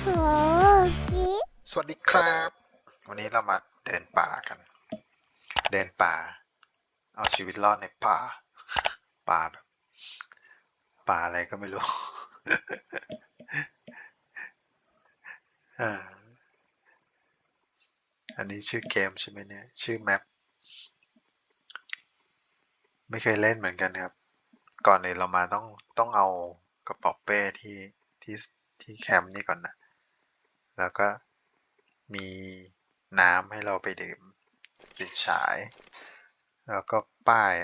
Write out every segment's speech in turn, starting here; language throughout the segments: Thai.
โหนี่สวัสดีครับ วันนี้เรามาเดินป่ากัน เดินป่า เอาชีวิตรอดในป่า ป่าแบบป่าอะไรก็ไม่รู้อ่าอันนี้ชื่อเกมใช่ไหมเนี่ย ชื่อแมปไม่เคยเล่นเหมือนกันครับ ก่อนอื่นเรามาต้องต้องเอากระเป๋าเป้ที่ที่ที่แคมป์นี่ก่อนนะ แล้วก็มีน้ำให้เราไปดื่มเป็นฉาย แล้วก็ป้าย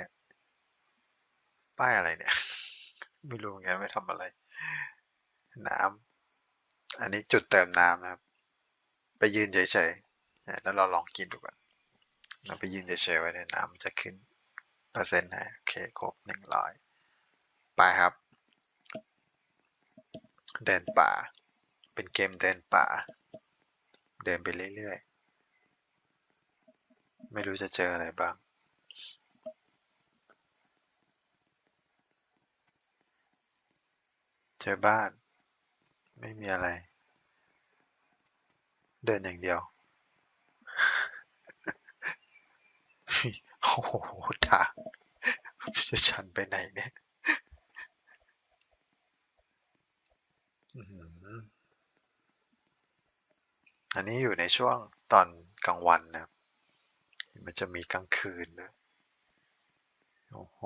ป้ายอะไรเนี่ย ไม่รู้เหมือนกันไม่ทำอะไร น้ำอันนี้จุดเติมน้ำนะครับ ไปยืนเฉยๆแล้วเราลองกินดูก่อนเราไปยืนเฉยๆไว้ในน้ำมันจะขึ้นเปอร์เซ็นต์ให้โอเคครบหนึ่งร้อยไปครับ เดินป่า เป็นเกมเดินป่า เดินไปเรื่อยๆ ไม่รู้จะเจออะไรบ้าง เจอบ้าน ไม่มีอะไร เดินอย่างเดียว โอ้โหทางจะชันไปไหนเนี่ย อันนี้อยู่ในช่วงตอนกลางวันนะครับ มันจะมีกลางคืนนะโอ้โห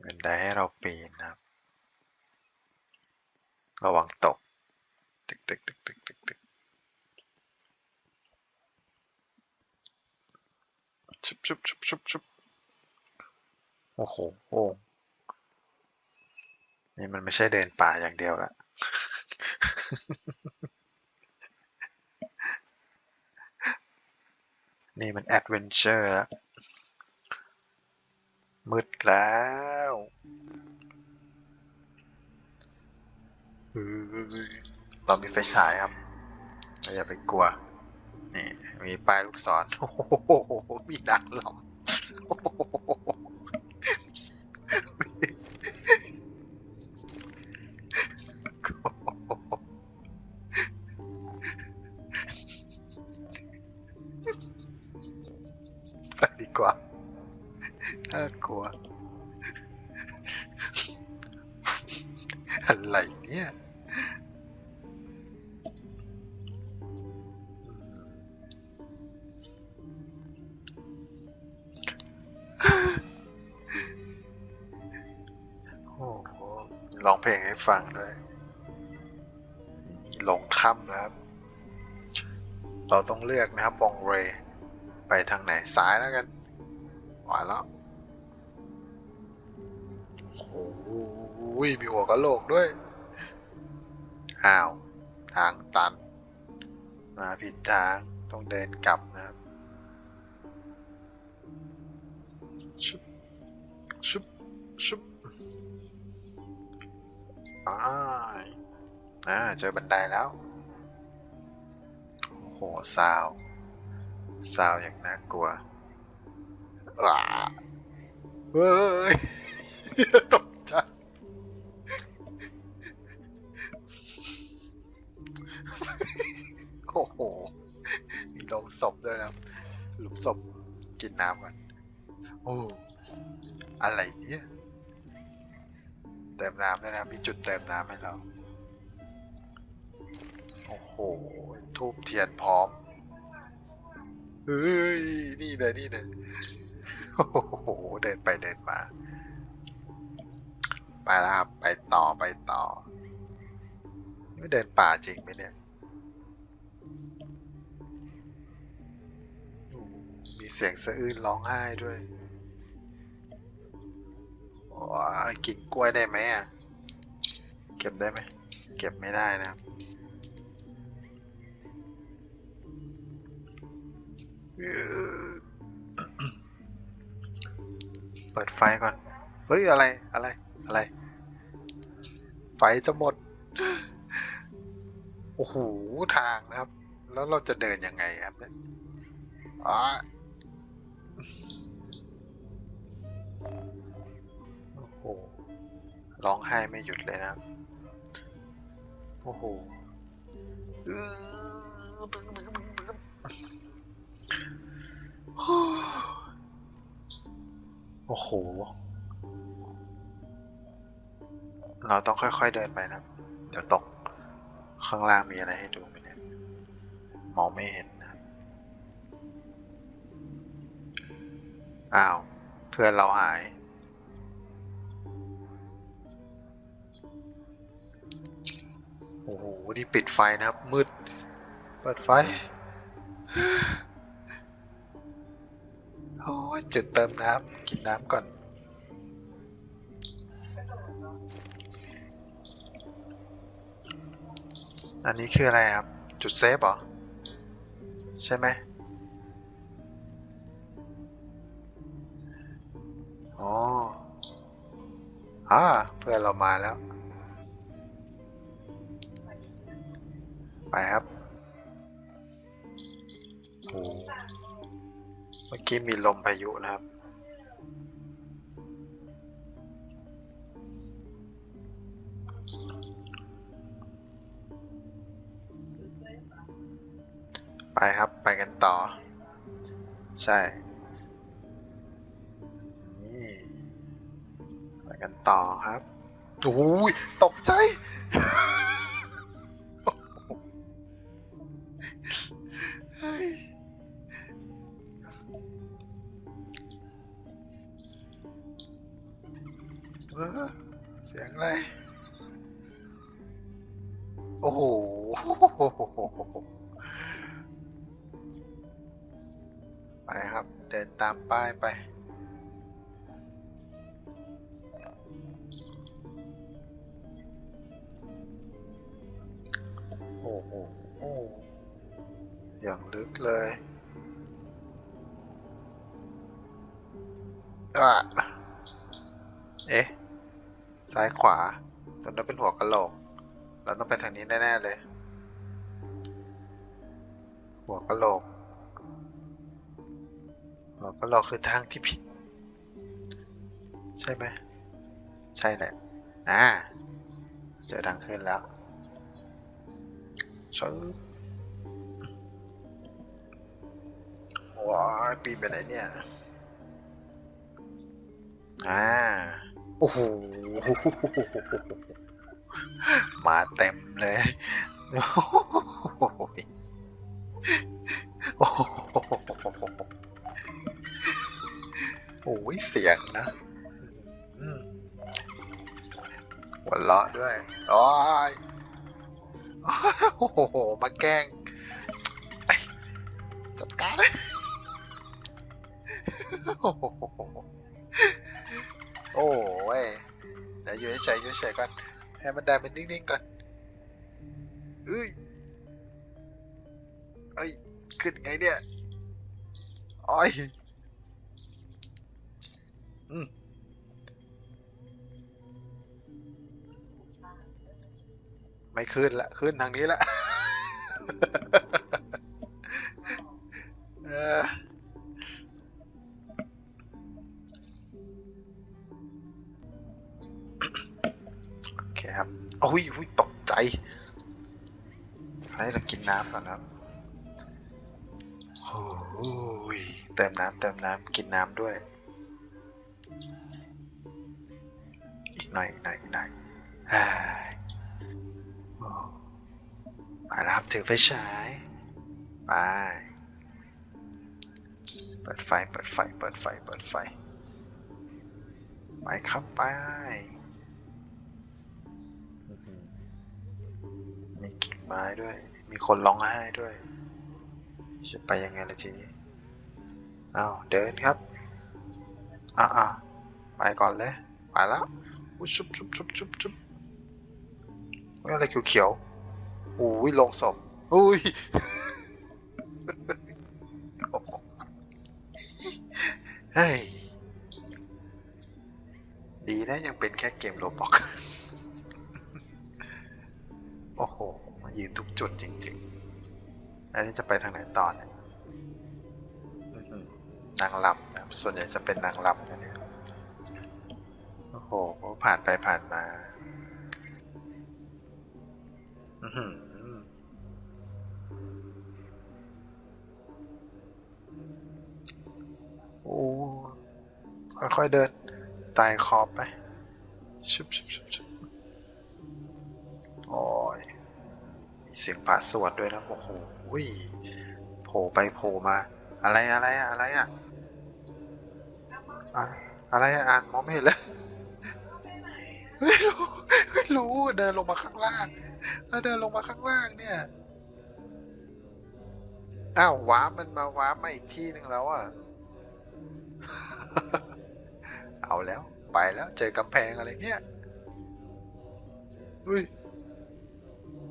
เป็นได้ให้เราปีนนะครับ ระวังตก ตึกตึกตึกตึกตึกตึกชุบชุบชุบชุบชุบโอ้โหโอ้นี่มันไม่ใช่เดินป่าอย่างเดียวละ นี่มันแอดเวนเจอร์แล้วมืดแล้วเรามีไฟฉายครับเราอย่าไปกลัว นี่ มีป้ายลูกศร โอ้โห มีนักหลอ้โร้องเพลงให้ฟังด้วยนี่ลงค่ำแล้วครับ เราต้องเลือกนะครับวองเร ไปทางไหนซ้ายแล้วกันหวานแล้วโอ้ยมีหัวกะโหลกด้วย อ้าว ทางตัน มาผิดทาง ต้องเดินกลับนะครับ ชุบ ชุบ ชุบ อ้ายอ่าเจอบันไดแล้วโหซาวซาวอย่างน่ากลัวอ้าเฮ้ยตกใจโอ้โห มีลงศพด้วยนะหลุมศพกินน้ำก่อนโอ้อะไรเนี่ย เติมน้ำด้วยนะมีจุดเติมน้ำให้เรา โอ้โหทูบเทียนพร้อม เฮ้ย นี่เลยนี่เลยโอ้โห เดินไปเดินมา ไปแล้วครับ ไปต่อไปต่อ ไม่เดินป่าจริงไหมเนี่ย มีเสียงสะอื้นร้องไห้ด้วย กินกล้วยได้ไหมอะ เก็บได้ไหม เก็บไม่ได้นะครับเออเปิดไฟก่อน เฮ้ย อะไร อะไร อะไร ไฟจะหมด โอ้โห ทางนะครับ แล้วเราจะเดินยังไงครับเนี่ยอ๋อ โอ้โหร้องไห้ไม่หยุดเลยนะ โอ้โหอื้อตึงตึงตึงตึงโอ้โห เราต้องค่อยๆเดินไปนะ เดี๋ยวตก ข้างล่างมีอะไรให้ดูไหมเนี่ยมองไม่เห็นนะ อ้าว เพื่อนเราหาย โอ้โห นี่ปิดไฟนะครับ มืด เปิดไฟ โอ้จุดเติมน้ำกินน้ำก่อน อันนี้คืออะไรครับ จุดเซฟเหรอ ใช่ไหมอ๋ออ่าเพื่อนเรามาแล้ว ไปครับโอ้เมื่อกี้มีลมพายุนะครับ ไปครับไปกันต่อ ใช่ นี่ ไปกันต่อครับโอ้ยตกใจ เสียงอะไร โอ้โห ไปครับ เดินตามป้ายไป โอ้โห อย่างลึกเลยอะเอ๊ะ ซ้ายขวา ตรงนั้นเป็นหัวกะโหลก เราต้องไปทางนี้แน่ ๆ เลย หัวกะโหลก หัวกะโหลกคือทางที่ผิด ใช่ไหม ใช่แหละ อ่า เจอทางขึ้นแล้วชึบว้าปีนไปไหนเนี่ย อ่า โอ้โหมาเต็มเลยโอ้โหโอ้โหเสียงนะหัวเราะด้วยโอ้ยโอ้โห มาแกล้งจัดการเลยโอ้โห โอ้ยเดี๋ยวอยู่เฉยๆอยู่เฉยๆก่อนให้มันได้เป็นนิ่งๆก่อนเอ้ยเอ้ยขึ้นไงเนี่ยอ้อยอืมไม่ขึ้นละขึ้นทางนี้ละ กินน้ำด้วย อีกหน่อยหน่อยหน่อยฮ่าโอ้ไปแล้วครับถือไฟฉาย ไป เปิดไฟ เปิดไฟ เปิดไฟ เปิดไฟ ไปครับไป มีกิ่งไม้ด้วย มีคนร้องไห้ด้วย จะไปยังไงล่ะทีนี้ อ้าวเดินครับอ้าวอ้าไปก่อนเลยไปแล้วอุ้ยชุบชุบชุบชุบชุบอะไรเขียวๆอุ้ยลงศพอุ้ยโอ้โหเฮ้ยดีนะยังเป็นแค่เกมโรบอกโอ้โหมายืนทุกจุดจริงๆ แล้วนี่จะไปทางไหนต่อเนี่ย นางลำนะส่วนใหญ่จะเป็นนางลำนะเนี่ยโอ้โหผ่านไปผ่านมาอืมโอ้ค่อยๆเดินตายขอบไปชุบชุบชุบโอ้ยมีเสียงผาสวดด้วยนะโอ้โหโผล่ไปโผล่มา อะไรอะไรอะไรอะ อะอะไรอ่านมองไม่เห็นเลยไม่รู้ไม่รู้เดินลงมาข้างล่างเออเดินลงมาข้างล่างเนี่ยอ้าวว้ามันมาว้ามาอีกที่หนึ่งแล้วอะเอาแล้วไปแล้วเจอกำแพงอะไรเนี่ยอุ้ย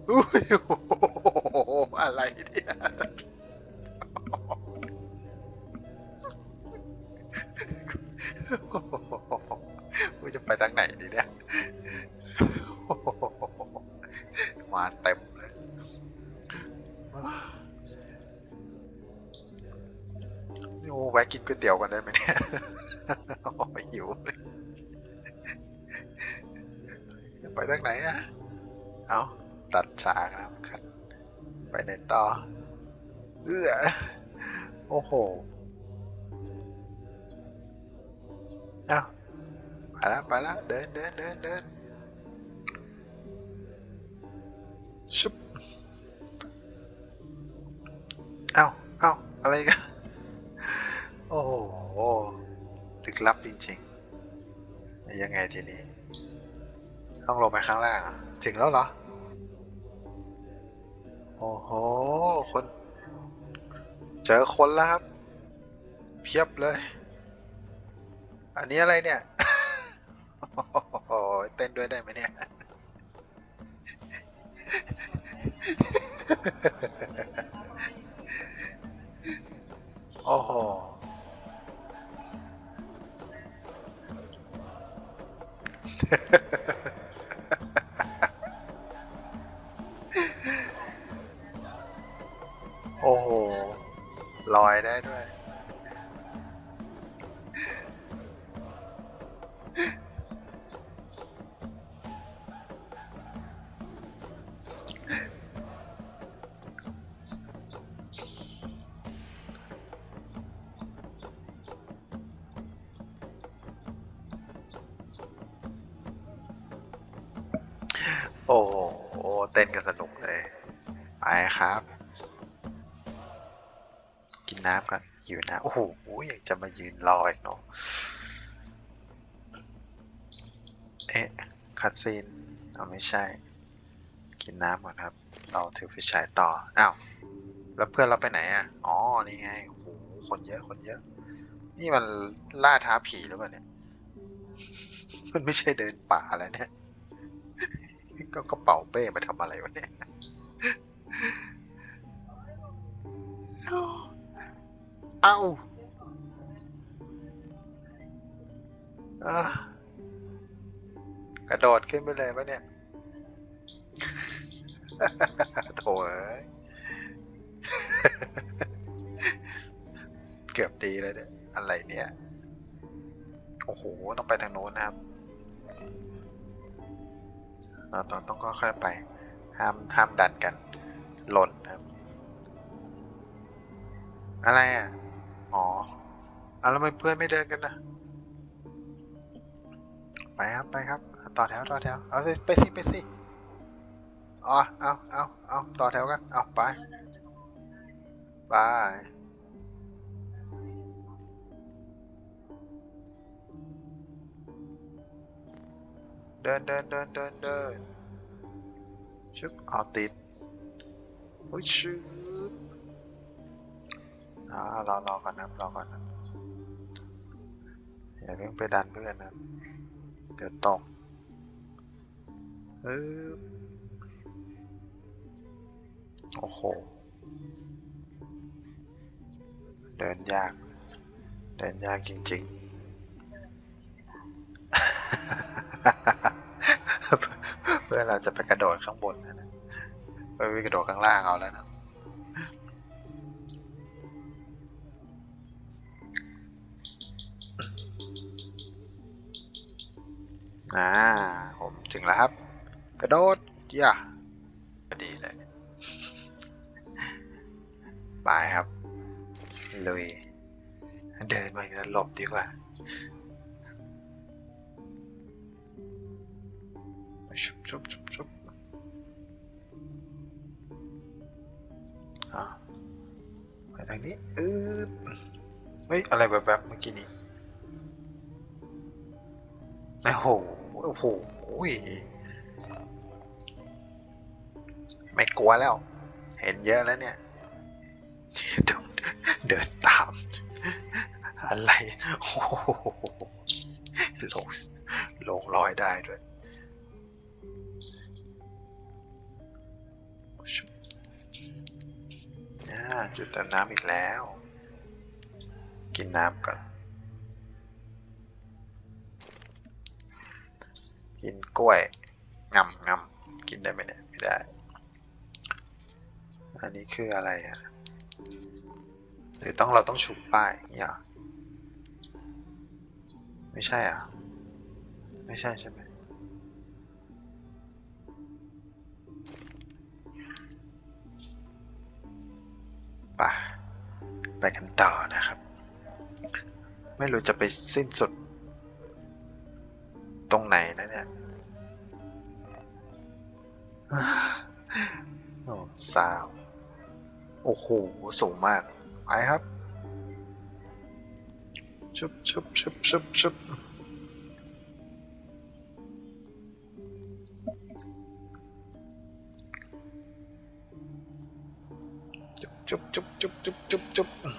อุ้ยโอ้โหอะไรเนี่ย กูจะไปทางไหนดีเนี่ยมาเต็มเลยโอ้แวะกินก๋วยเตี๋ยวกันได้ไหมเนี่ยหิวเลยจะไปทางไหนอะเอาตัดฉากนะครับ ไปไหนต่อ เอื้อโอ้โห เอาไปแล้วไปแล้วเดินเดินเดินเดินชุบเอาเอาอะไรกันโอ้โหลึกลับจริงๆ ยังไงทีนี้ ต้องลงไปข้างล่างถึงแล้วเหรอ โอ้โห คน เจอคนแล้วครับ เพียบเลย อันนี้อะไรเนี่ยโอ้โหเต้นด้วยได้ไหมเนี่ย โอ้โห โอ้โห ลอยได้ด้วย โอ้โหเต้นกันสนุกเลย ไปครับ กินน้ำก่อนหิวน้ำโอ้โหอยังจะมายืนรออีกเนาะเอ๊ะคัดซีนเอาไม่ใช่ กินน้ำก่อนครับ เราถือไฟฉายต่อ อ้าว แล้วเพื่อนเราไปไหนอะ อ๋อ นี่ไงโอ้โหคนเยอะ คนเยอะ นี่มันล่าท้าผีหรือเปล่าเนี่ย มันไม่ใช่เดินป่าแล้วเนี่ย ก็กระเป๋าเป้มาทำอะไรวะเนี่ยเอ้าอกระโดดขึ้นไปเลยปะเนี่ยโถ่เอ้ยเกือบดีเลยเนี่ยอะไรเนี่ย โอ้โห ต้องไปทางโน้นนะครับ เราต้องต้องค่อยๆไป ห้ามห้ามดันกัน หล่นครับ อะไรอะ อ๋อเอาแล้วทำไมเพื่อนไม่เดินกันนะไปครับไปครับ ต่อแถวต่อแถว เอาสิไปสิไปสิอ๋อเอาเอาเอาต่อแถวกัน เอาไปไปเดินเดินเดินเดินเดินชึบเอาติดโอ้ยชึบอ่ารอรอก่อนนะครับรอก่อนนะอย่าเพิ่งไปดันเพื่อนนะเดี๋ยวตกเออโอ้โห เดินยาก เดินยากจริงๆเพื่อเราจะไปกระโดดข้างบนนะนะไปไปกระโดดข้างล่างเอาแล้วนะอ่าผมถึงแล้วครับ กระโดดย่าพอดีเลยไปครับลุยเดินมาอีกแล้วหลบดีกว่า ชุบชุบชุบชุบอะไปทางนี้เออเฮ้ย อะไรแบบแบบเมื่อกี้นี้โอ้โหโอ้โหอุ้ยไม่กลัวแล้ว เห็นเยอะแล้วเนี่ย เดินเดินตาม อะไร โอ้โหลงลงร้อยได้ด้วย จุดเติมน้ำอีกแล้ว กินน้ำก่อน กินกล้วยงำงำกินได้ไหมเนี่ย ไม่ได้ อันนี้คืออะไรอะ หรือต้องเราต้องฉุบป้ายอยางเงี้ยไม่ใช่อะ ไม่ใช่ใช่ไหม ไปกันต่อนะครับ ไม่รู้จะไปสิ้นสุด ตรงไหนนะเนี่ยโอ้สาว โอ้โห สูงมาก ไปครับ ชุบชุบชุบชุบชุบ จุบจุบจุบจุบจุบจุบจุบ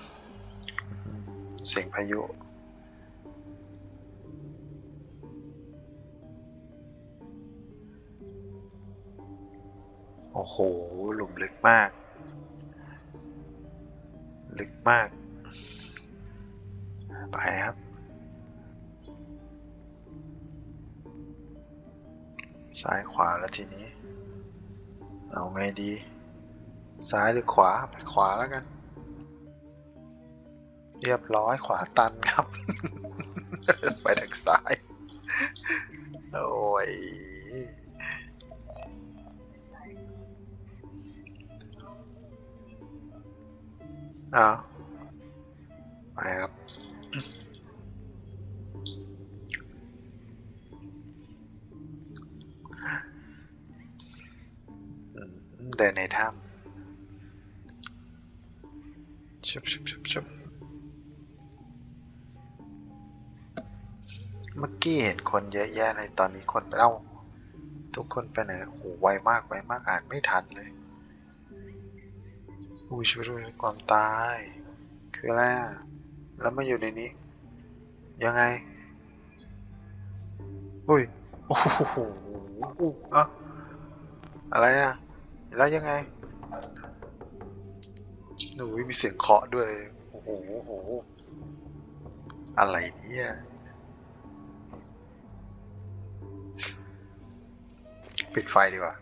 เสียงพายุโอ้โห หลุมลึกมาก ลึกมาก ไปครับ ซ้ายขวาแล้วทีนี้ เอาไงดี ซ้ายหรือขวาไปขวาแล้วกัน เรียบร้อยขวาตันครับ ไปทางซ้าย โอ้ยอ้าวไปครับำชุบชุบชุบชุบเมื่อกี้เห็นคนเยอะแยะเลยตอนนี้คนไปเล่าทุกคนไปไหนโอ้โหไวมากไวมากอ่านไม่ทันเลยอุ้ยช่วยด้วยความตาย คืออะไรแล้วมาอยู่ในนี้ ยังไงอุ้ยโอ้โหอู้อะอะไรอะแล้วยังไง หนูมีเสียงเคาะด้วย โอ้โหโอ้โห อะไรเนี่ยปิดไฟดีกว่า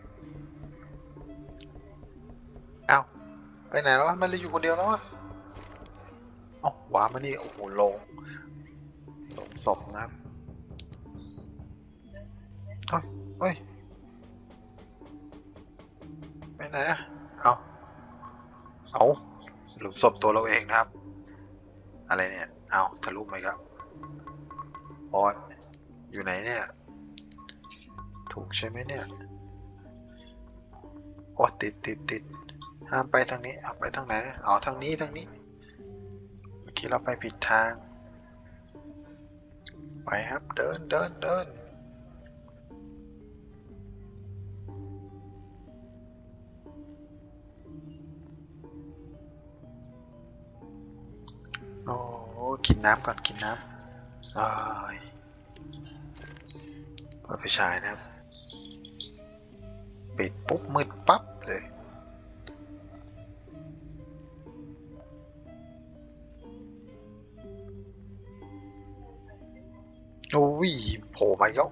เอ้า ไปไหนแล้ววะมันเลยอยู่คนเดียวแล้ววะเอ้าว้ามานี่ โอ้โห ลง ลงศพนะครับเฮ้ยเฮ้ย ไปไหนอะเอาเอา หลุมศพตัวเราเองนะครับ อะไรเนี่ย เอาทะลุมาอีกแล้วโอ้ยอยู่ไหนเนี่ย ถูกใช่ไหมเนี่ยโอ้ติดติดติดห้ามไปทางนี้เอาไปทางไหนเอาทางนี้ทางนี้ เมื่อกี้เราไปผิดทาง ไปครับ เดินเดินเดิน โอ้กินน้ำก่อนกินน้ำอ้ายเปิดไฟฉายนะครับ ปิดปุ๊บมืดปั๊บเลยโอ้ยโผล่มาอีกว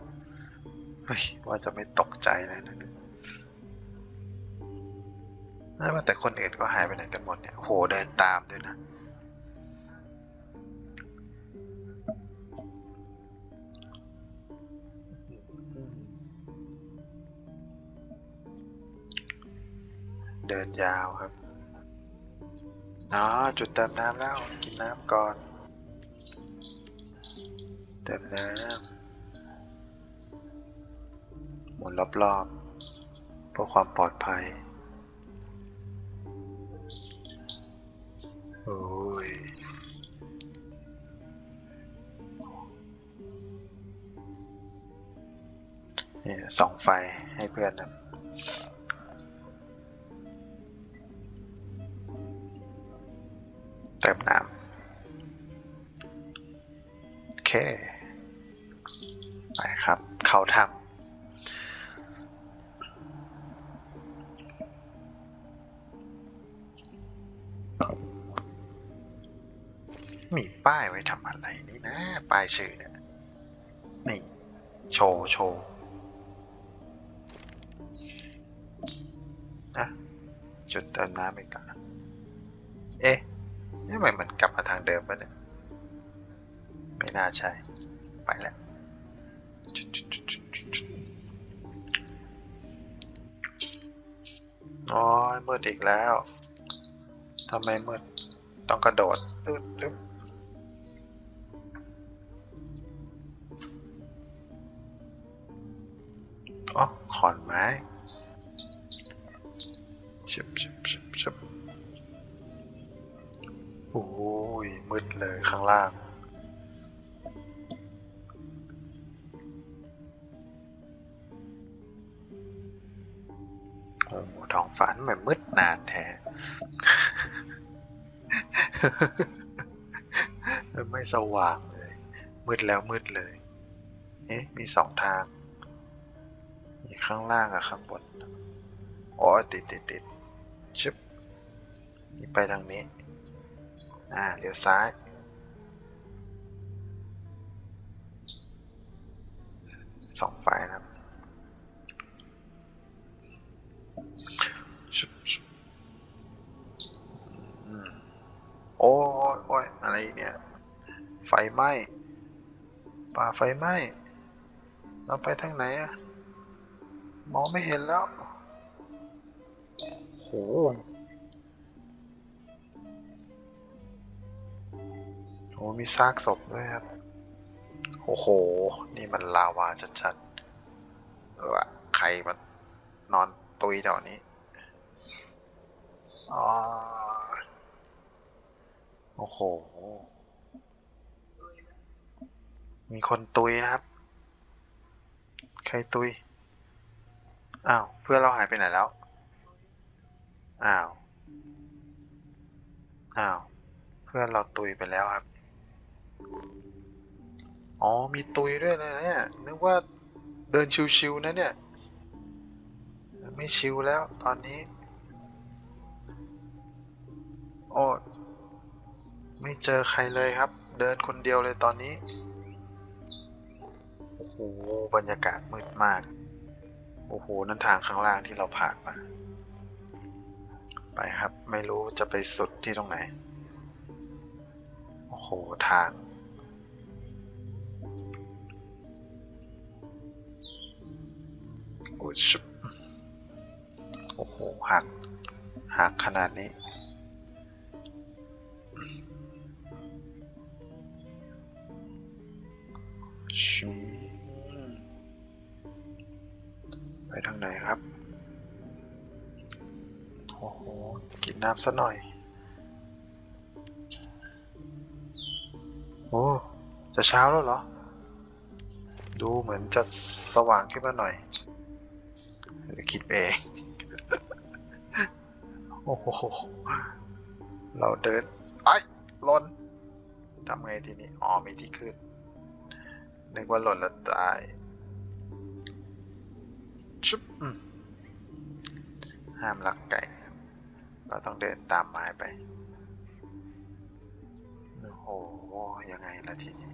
เฮ้ยว่าจะไม่ตกใจเลยนะเนี่ยนั่นว่าแต่คนอื่นก็หายไปไหนกันหมดเนี่ยโหเดินตามด้วยนะ ยาวครับอ๋อจุดเติมน้ำแล้ว กินน้ำก่อน เติมน้ำหมุนรอบๆเพื่อความปลอดภัย โอ้ยเนี่ยสองไฟให้เพื่อนนะ เติมน้ำโอเคไปครับ เขาทำมีป้ายไว้ทำอะไรนี่นะ ป้ายชื่อเนี่ย นี่ โชว์ โชว์นะจุดเติมน้ำอีกแล้วเอ๊ะ นี่ทำไมมันกลับมาทางเดิมปะเนี่ย ไม่น่าใช่ ไปแล้วน้อยมืดอีกแล้ว ทำไมมืด ต้องกระโดดตึ๊ดตึ๊บ โหท้องฟ้ามันมืดนานแท้ไม่สว่างเลย มืดแล้วมืดเลย เอ๊ะ มีสองทาง มีข้างล่างกับข้างบน อ๋อ ติดติดติดชึบนี่ไปทางนี้ อ่า เลี้ยวซ้าย สองไฟนะครับ อ้ยโอ้ยอะไรเนี่ย ไฟไหม้ป่าไฟไหม้เราไปทางไหนอะมองไม่เห็นแล้วโหโหมีซากศพด้วยครับ โอ้โห นี่มันลาวาชัดๆเออใครมานอนตุยแถวนี้อ๋อ โอ้โห มีคนตุยนะครับ ใครตุย อ้าว เพื่อนเราหายไปไหนแล้ว อ้าว อ้าว เพื่อนเราตุยไปแล้วครับ อ๋อ มีตุยด้วยนะเนี่ย นึกว่าเดินชิวๆนะเนี่ย ไม่ชิวแล้วตอนนี้ โอ้ ไม่เจอใครเลยครับ เดินคนเดียวเลยตอนนี้ โอ้โห บรรยากาศมืดมาก โอ้โห นั่นทางข้างล่างที่เราผ่านมา ไปครับ ไม่รู้จะไปสุดที่ตรงไหน โอ้โห ทางโอ้ชุบโอ้โหหักหักขนาดนี้ ชิมไปทางไหนครับ โอ้โห กินน้ำซะหน่อย โอ้ จะเช้าแล้วเหรอ ดูเหมือนจะสว่างขึ้นมาหน่อยหรือคิดเอง โอ้โห เราเดินไอ้ลนทำไงทีนี้ อ๋อ มีที่ขึ้น นึกว่าหล่นแล้วตาย ชุบห้ามลักไก่ครับเราต้องเดินตามไม้ไป โอ้โห ยังไงล่ะทีนี้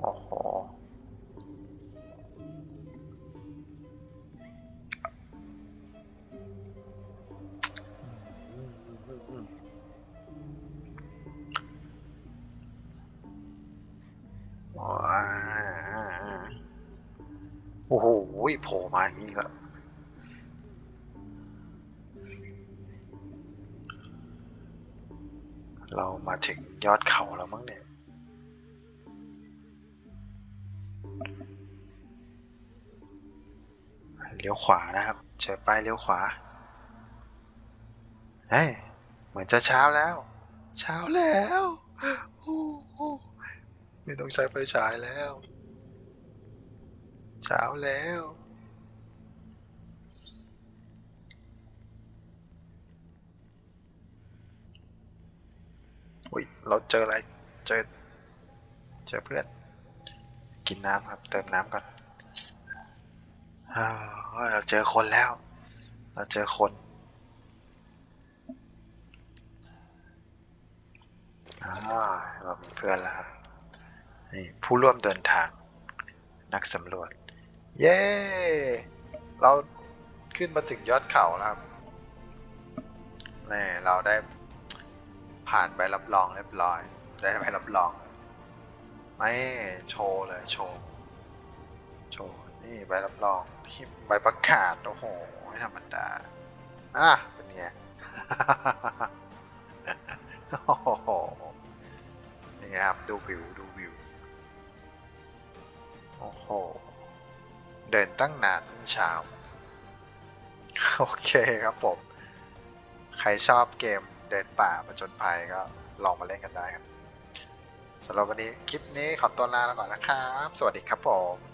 โอ้โห โอ้โหโผล่มาอีกแล้วเรามาถึงยอดเขาแล้วมั้งเนี่ย เลี้ยวขวานะครับ เจอป้ายเลี้ยวขวา เฮ้ย เหมือนจะเช้าแล้ว เช้าแล้ว โอ้ ไม่ต้องใช้ไฟฉายแล้วเช้าแล้วอุ้ยเราเจออะไร เจอ เจอเพื่อน กินน้ำครับ เติมน้ำก่อนเราเจอคนแล้ว เราเจอคนอ่าเรามีเพื่อนแล้วครับ นี่ผู้ร่วมเดินทาง นักสำรวจ เย้ เราขึ้นมาถึงยอดเขาแล้วครับนี่เราได้ผ่านใบรับรองเรียบร้อย ได้ใบรับรองไม่โชว์เลยโชว์ โชว์ นี่ใบรับรองที่ใบประกาศ โอ้โหไม่ธรรมดา อะ เป็นไงโอ้โหนี่ไงครับ ดูวิวดูวิว โอ้โห เดินตั้งนานเช้า โอเคครับผม ใครชอบเกมเดินป่าผจญภัยก็ลองมาเล่นกันได้ครับสำหรับวันนี้คลิปนี้ขอตัวลาแล้วก่อนนะครับ สวัสดีครับผม